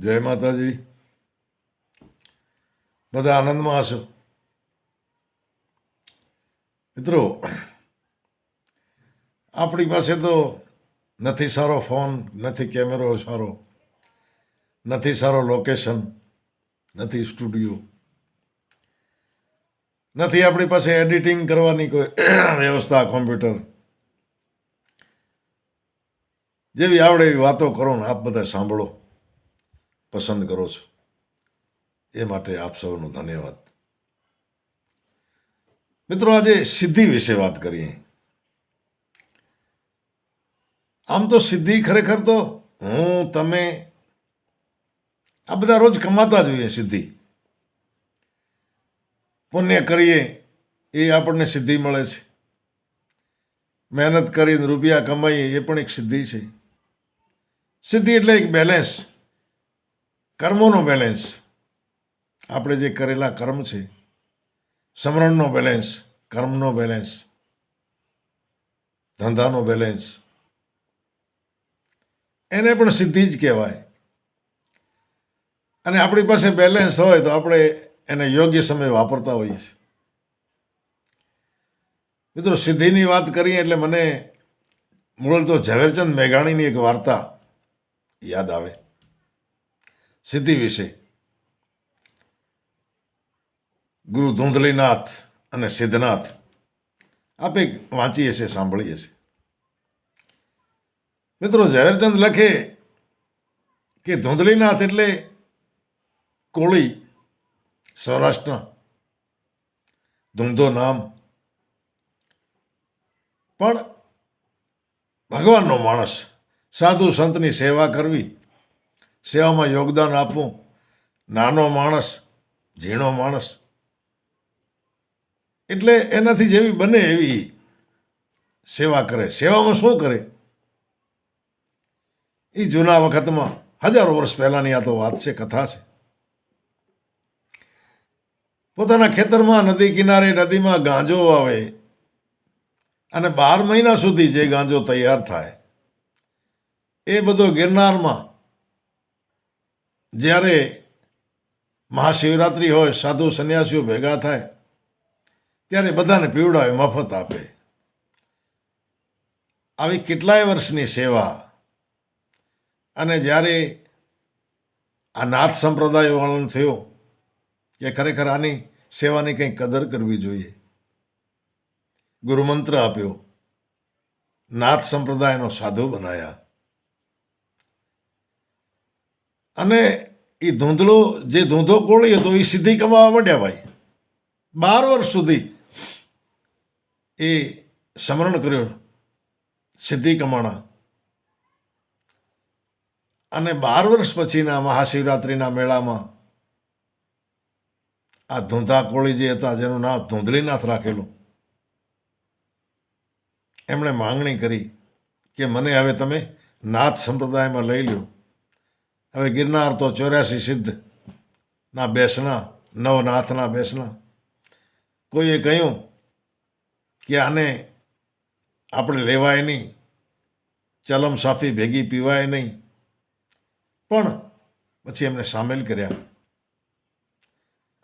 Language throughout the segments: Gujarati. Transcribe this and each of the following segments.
જય માતાજી. બધા આનંદમાં હશો? મિત્રો, આપણી પાસે તો નથી સારો ફોન, નથી કેમેરો સારો, નથી સારો લોકેશન, નથી સ્ટુડિયો, નથી આપણી પાસે એડિટિંગ કરવાની કોઈ વ્યવસ્થા, કોમ્પ્યુટર. જેવી આવડે એવી વાતો કરો ને આપ બધા સાંભળો. પસંદ કરો છો. એ માટે આપ સૌનો ધન્યવાદ. મિત્રો, આજે સિદ્ધિ વિશે વાત કરીએ. આમ તો સિદ્ધિ ખરેખર તો હું, તમે, આ બધા રોજ કમાતા જોઈએ સિદ્ધિ. પુણ્ય કરીએ એ આપણને સિદ્ધિ મળે છે. મહેનત કરીને રૂપિયા કમાઈએ એ પણ એક સિદ્ધિ છે. સિદ્ધિ એટલે એક બેલેન્સ કર્મોનો બેલેન્સ આપણે જે કરેલા કર્મ છે, સમરણનો બેલેન્સ કર્મનો બેલેન્સ ધંધાનો બેલેન્સ એને પણ સિદ્ધિ જ કહેવાય. અને આપણી પાસે બેલેન્સ હોય તો આપણે એને યોગ્ય સમયે વાપરતા હોઈએ છીએ. મિત્રો, સિદ્ધિની વાત કરીએ એટલે મને મૂળ તો ઝવેરચંદ મેઘાણીની એક વાર્તા યાદ આવે. સિદ્ધિ વિશે. ગુરુ ધૂંધલીનાથ અને સિદ્ધનાથ આપે વાંચીએ છીએ, સાંભળીએ છીએ. મિત્રો, ઝવેરચંદ લખે કે ધૂંધલીનાથ એટલે કોળી, સૌરાષ્ટ્ર, ધૂંધો નામ. પણ ભગવાનનો માણસ, સાધુ સંતની સેવા કરવી સેવામાં યોગદાન આપવું. નાનો માણસ, ઝીણો માણસ. એટલે એનાથી જેવી બને એવી સેવા કરે. સેવામાં શું કરે? એ જૂના વખતમાં હજારો વર્ષ પહેલાંની આ તો વાત છે, કથા છે. પોતાના ખેતરમાં નદી કિનારે નદીમાં ગાંજો આવે અને બાર મહિના સુધી જે ગાંજો તૈયાર થાય, એ બધો ગિરનારમાં જ્યારે મહાશિવરાત્રિ હોય, સાધુ સંન્યાસીઓ ભેગા થાય, ત્યારે બધાને પીવડાવે મફત આપે. આવી કેટલાય વર્ષની સેવા. અને જ્યારે આ નાથ સંપ્રદાય વર્ણન થયો કે ખરેખર આની સેવાની કંઈ કદર કરવી જોઈએ. ગુરુમંત્ર આપ્યો. નાથ સંપ્રદાયનો સાધુ બનાયા. અને એ ધૂંધળો જે ધૂંધો કોળી હતો એ સિદ્ધિ કમાવા માંડ્યા ભાઈ. બાર વર્ષ સુધી એ સ્મરણ કર્યો સિદ્ધિ કમાણા. અને બાર વર્ષ પછીના મહાશિવરાત્રિના મેળામાં આ ધૂંધા કોળી જે હતા, જેનું નામ ધૂંધલીનાથ રાખેલું, એમણે માંગણી કરી કે મને હવે તમે નાથ સંપ્રદાયમાં લઈ લ્યો. હવે ગિરનાર તો ચોર્યાસી સિદ્ધ ના બેસણા, નવનાથના બેસણા. કોઈએ કહ્યું કે આને આપણે લેવાય નહીં, ચલમ સાફી ભેગી પીવાય નહીં. પણ પછી એમને સામેલ કર્યા.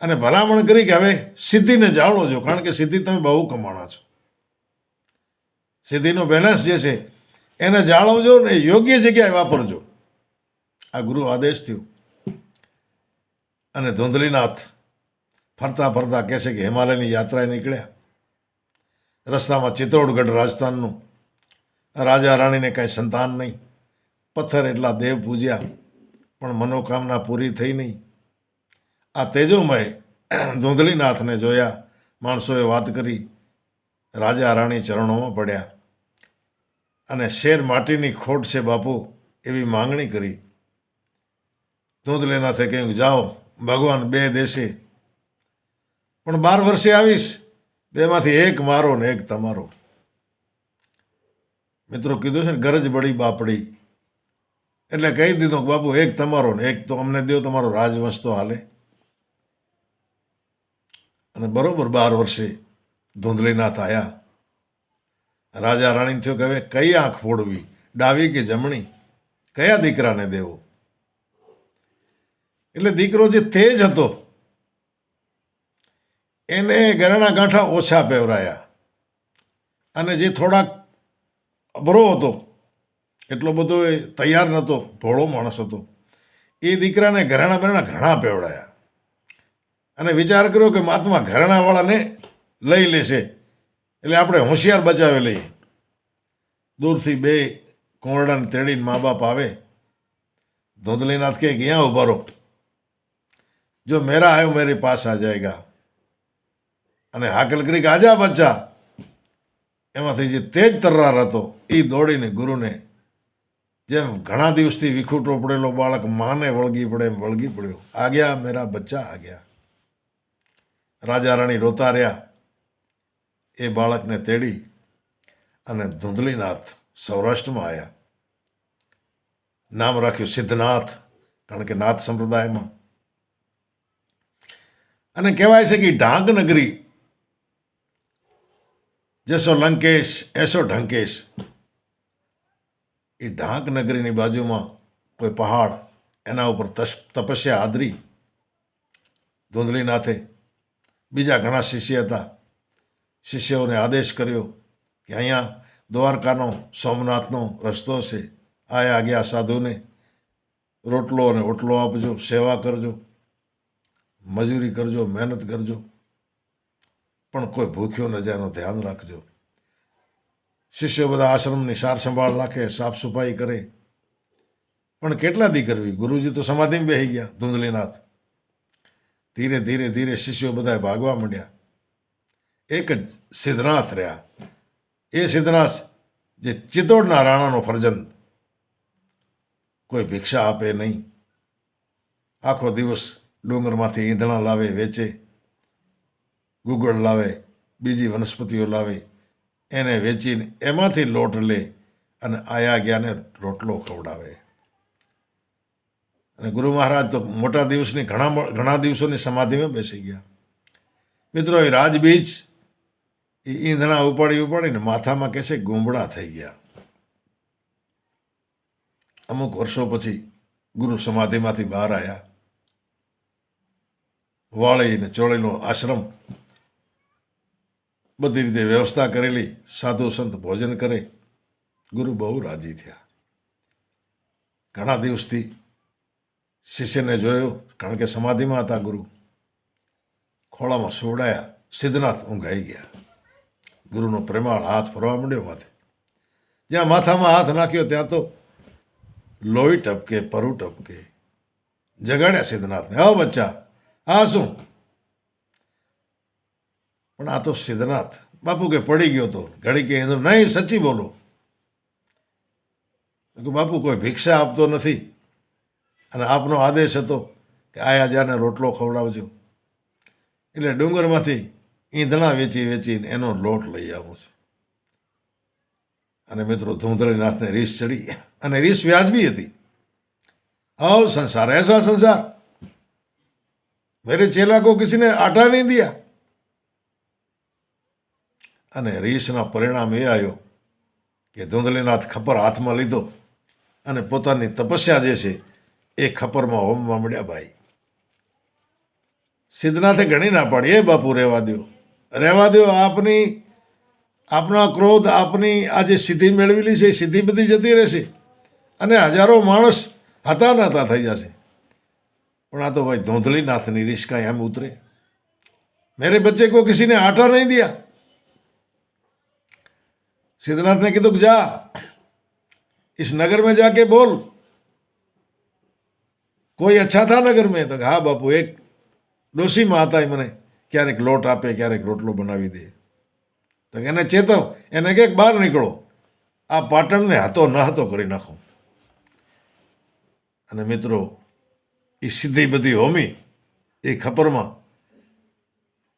અને ભલામણ કરી કે હવે સિદ્ધિને જાળવો છો કારણ કે સિદ્ધિ તમે બહુ કમાણા છો. સિદ્ધિનો બેલેન્સ જે છે, એને જાળવજો ને યોગ્ય જગ્યાએ વાપરજો. આ ગુરુ આદેશ થયો. અને ધુંધલીનાથ ફરતા ફરતા કહેશે કે હિમાલયની યાત્રાએ નીકળ્યા. રસ્તામાં ચિત્તોડગઢ રાજસ્થાનનું. રાજા રાણીને કાંઈ સંતાન નહીં. પથ્થર એટલા દેવ પૂજ્યા, પણ મનોકામના પૂરી થઈ નહીં. આ તેજોમય ધુંધલીનાથને જોયા, માણસોએ વાત કરી, રાજા રાણી ચરણોમાં પડ્યા. અને શેર માટીની ખોટ છે બાપુ, એવી માંગણી કરી. ધૂંધલીનાથે કહ્યું જાઓ, ભગવાન બે દેશે. પણ બાર વર્ષે આવીશ, બેમાંથી એક મારો ને એક તમારો. મિત્રો કીધું છે ને, ગરજ બળી બાપડી. એટલે કહી દીધું કે, બાપુ, એક તમારો ને એક તો અમને દો તમારો રાજવંશ તો હાલે. અને બરોબર બાર વર્ષે ધૂંધલીનાથ આવ્યા રાજા રાણી થયો કે, હવે કઈ આંખ ફોડવી? ડાવી કે જમણી? કયા દીકરાને દેવો? એટલે દીકરો જે તેજ હતો, એને ગરણા ગાંઠા ઓછા પહેરાયા. અને જે થોડાક અભરો હતો, એટલો બધો એ તૈયાર નહોતો, ભોળો માણસ હતો, એ દીકરાને ઘરેણા બરેણા ઘણા પેવડાયા અને વિચાર કર્યો કે મહાત્મા ઘરેણાવાળાને લઈ લેશે, એટલે આપણે હોશિયાર બચાવી લઈએ. દૂરથી બે કોંરડાને તેડીને મા બાપ આવે. ધોધલીનાથ કે, ક્યાં ઊભા જો મેરા આયો મેરી પાસ આ જાયગા. અને હાકલ કરી આજા બચ્ચા. એમાંથી જે તેજ તર્રાર હતો એ દોડીને ગુરુને જેમ ઘણા દિવસથી વિખૂટો પડેલો બાળક, માને વળગી પડે, એમ વળગી પડ્યો. આ ગયા મેરા બચ્ચા આ ગયા રાજા રાણી રોતા રહ્યા. એ બાળકને તેડી અને ધૂંધલીનાથ સૌરાષ્ટ્રમાં આવ્યા નામ રાખ્યું સિદ્ધનાથ, કારણ કે નાથ સંપ્રદાયમાં. અને કહેવાય છે કે ઢાંક નગરી જેસો લંકેશ, એસો ઢંકેશ. એ ઢાંક નગરીની બાજુમાં કોઈ પહાડ, એના ઉપર તપસ્યા આદરી. ધૂંધલીનાથે બીજા ઘણા શિષ્ય હતા. શિષ્યોને આદેશ કર્યો કે અહીંયા દ્વારકાનો સોમનાથનો રસ્તો છે. આયા ગયા સાધુને રોટલો અને ઓટલો આપજો, સેવા કરજો. મજૂરી કરજો, મહેનત કરજો. પણ કોઈ ભૂખ્યો ન જાય એનું ધ્યાન રાખજો. શિષ્યો બધા આશ્રમની સાર સંભાળ રાખે, સાફ સફાઈ કરે. પણ કેટલા દી કરવી ગુરુજી તો સમાધિમાં બેસી ગયા, ધૂંધલીનાથ. ધીરે ધીરે ધીરે શિષ્યો બધા ભાગવા માંડ્યા. એક જ સિદ્ધનાથ રહ્યા. એ સિદ્ધનાથ જે ચિત્તોડના રાણાનો ફરજંદ. કોઈ ભિક્ષા આપે નહીં. આખો દિવસ ડુંગરમાંથી ઈંધણા લાવે, વેચે, ગુગળ લાવે, બીજી વનસ્પતિઓ લાવે, એને વેચીને એમાંથી લોટ લે અને આયા ગયાને રોટલો ખવડાવે. અને ગુરુ મહારાજ તો મોટા દિવસની ઘણા ઘણા દિવસોની સમાધિમાં બેસી ગયા. મિત્રો, એ રાજબીજ, એ ઈંધણા ઉપાડી ઉપાડીને માથામાં કહે છે થઈ ગયા. અમુક વર્ષો પછી ગુરુ સમાધિમાંથી બહાર આવ્યા વાળીને ચોળીનો આશ્રમ. બધી રીતે વ્યવસ્થા કરેલી, સાધુ સંત ભોજન કરે, ગુરુ બહુ રાજી થયા. ઘણા દિવસથી શિષ્યને જોયો, કારણ કે સમાધિમાં હતા ગુરુ. ખોળામાં સોડાયા સિદ્ધનાથ ઊંઘાઈ ગયા. ગુરુનો પ્રેમાળ હાથ ફરવા માંડ્યો માથે. જ્યાં માથામાં હાથ નાખ્યો, ત્યાં તો લોહી ટપકે, પરુ ટપકે. જગાડ્યા સિદ્ધનાથને, આવો બચ્ચા હા, શું? પણ આ તો સિદ્ધનાથ. બાપુ કે પડી ગયો તો. ઘડી કે એનું નહીં, સચ્ચી બોલો. કે બાપુ, કોઈ ભિક્ષા આપતો નથી. અને આપનો આદેશ હતો કે આયા જાને રોટલો ખવડાવજો. એટલે ડુંગરમાંથી ઈંધણા વેચી વેચીને એનો લોટ લઈ આવું છું. અને મિત્રો ધૂમધળીનાથને રીસ ચડી. અને રીસ વ્યાજબી હતી. હવ સંસાર, એસા સંસાર. मेरे चेला को किसी ने आटा नहीं दिया અને રીસના પરિણામ એ આવ્યો કે ધૂંધલીનાથ ખપર હાથમાં લીધો અને પોતાની તપસ્યા જે છે એ ખપરમાં હોમવા મળ્યા ભાઈ સિદ્ધનાથે ઘણી ના પાડી એ બાપુ રહેવા દો રહેવા દો આપની આપના ક્રોધ આપની આ જે સિદ્ધિ મેળવેલી છે એ સિદ્ધિ બધી જતી રહેશે અને હજારો માણસ હતા નાતા થઈ જશે પણ આ તો ભાઈ ધૂંધલીનાથની રીસ કાંઈ એમ ઉતરે मेरे बच्चे को किसी ने आटा नहीं दिया सिद्धनाथ ने કીધું કે જા इस नगर में जाके बोल કોઈ અચ્છા થા નગર મેં તો કે, હા બાપુ એક ડોશીમાં હતા એ મને ક્યારેક લોટ આપે ક્યારેક રોટલો બનાવી દે તો કે એને ચેતવ એને કે બહાર નીકળો આ પાટણને હતો ન હતો કરી નાખો અને મિત્રો એ સીધી બધી હોમી એ ખપરમાં.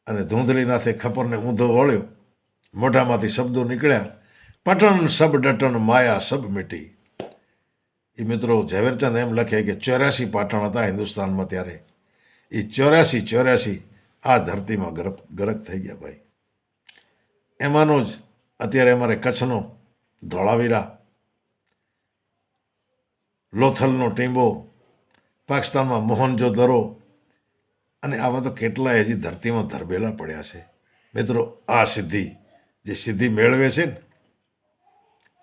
અને ધૂંધલીનાથે ખપરને ઊંધો વળ્યો. મોઢામાંથી શબ્દો નીકળ્યા પટન સબ ડટન માયા સબ મિટી એ મિત્રો ઝવેરચંદ એમ લખે કે ચોર્યાસી પાટણ હતા હિન્દુસ્તાનમાં ત્યારે. એ ચોર્યાસી ચોર્યાસી આ ધરતીમાં ગરક ગરક થઈ ગયા ભાઈ. એમાંનો જ અત્યારે અમારે કચ્છનો ધોળાવીરા, લોથલનો ટીંબો પાકિસ્તાનમાં મોહનજો દરો અને આવા તો કેટલાય હજી ધરતીમાં ધરબેલા પડ્યા છે. મિત્રો, આ સિદ્ધિ, જે સિદ્ધિ મેળવે છે ને,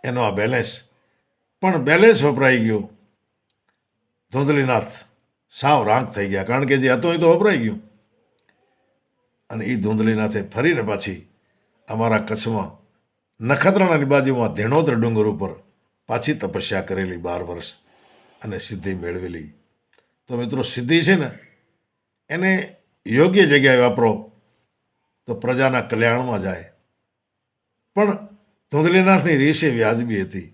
એનો આ બેલેન્સ પણ બેલેન્સ વપરાઈ ગયો. ધૂંધલીનાથ સાવ રાંક થઈ ગયા, કારણ કે જે હતો એ તો વપરાઈ ગયું. અને એ ધૂંધલીનાથે ફરીને પાછી અમારા કચ્છમાં નખત્રાણાની બાજુમાં ધેણોદર ડુંગર ઉપર પાછી તપસ્યા કરેલી બાર વર્ષ અને સિદ્ધિ મેળવેલી તો મિત્રો સિદ્ધિ છે ને, એને યોગ્ય જગ્યાએ વાપરો તો પ્રજાના કલ્યાણમાં જાય. પણ ધૂંધલીનાથની રીસ એ વ્યાજબી હતી.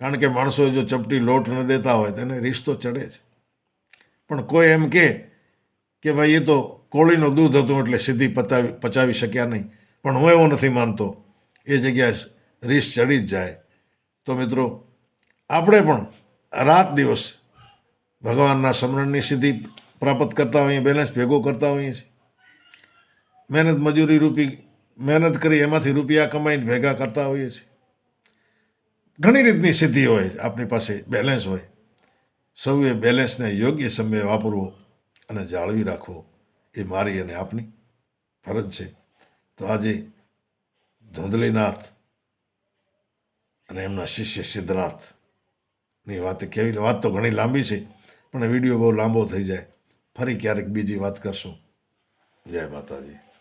કારણ કે માણસો જો ચપટી લોટ ન દેતા હોય તો એને રીસ તો ચડે જ. પણ કોઈ એમ કે કે ભાઈ એ તો કોળીનું દૂધ હતું એટલે સિદ્ધિ પતાવી, પચાવી શક્યા નહીં. પણ હું એવો નથી માનતો. એ જગ્યાએ રીસ ચડી જ જાય. તો મિત્રો, આપણે પણ રાત દિવસ ભગવાનના સ્મરણની સિદ્ધિ પ્રાપ્ત કરતા હોઈએ બેલેન્સ ભેગો કરતા હોઈએ છીએ. મહેનત મજૂરી રૂપી, મહેનત કરી એમાંથી રૂપિયા કમાઈને ભેગા કરતા હોઈએ છીએ. ઘણી રીતની સિદ્ધિ હોય, આપણી પાસે બેલેન્સ હોય. સૌએ બેલેન્સને યોગ્ય સમયે વાપરવો અને જાળવી રાખવો એ મારી અને આપની ફરજ છે. તો આજે ધૂંધલીનાથ અને એમના શિષ્ય સિદ્ધનાથની વાત કેવી, વાત તો ઘણી લાંબી છે પણ વીડિયો બહુ લાંબો થઈ જાય. ફરી ક્યારેક બીજી વાત કરશું. જય માતાજી.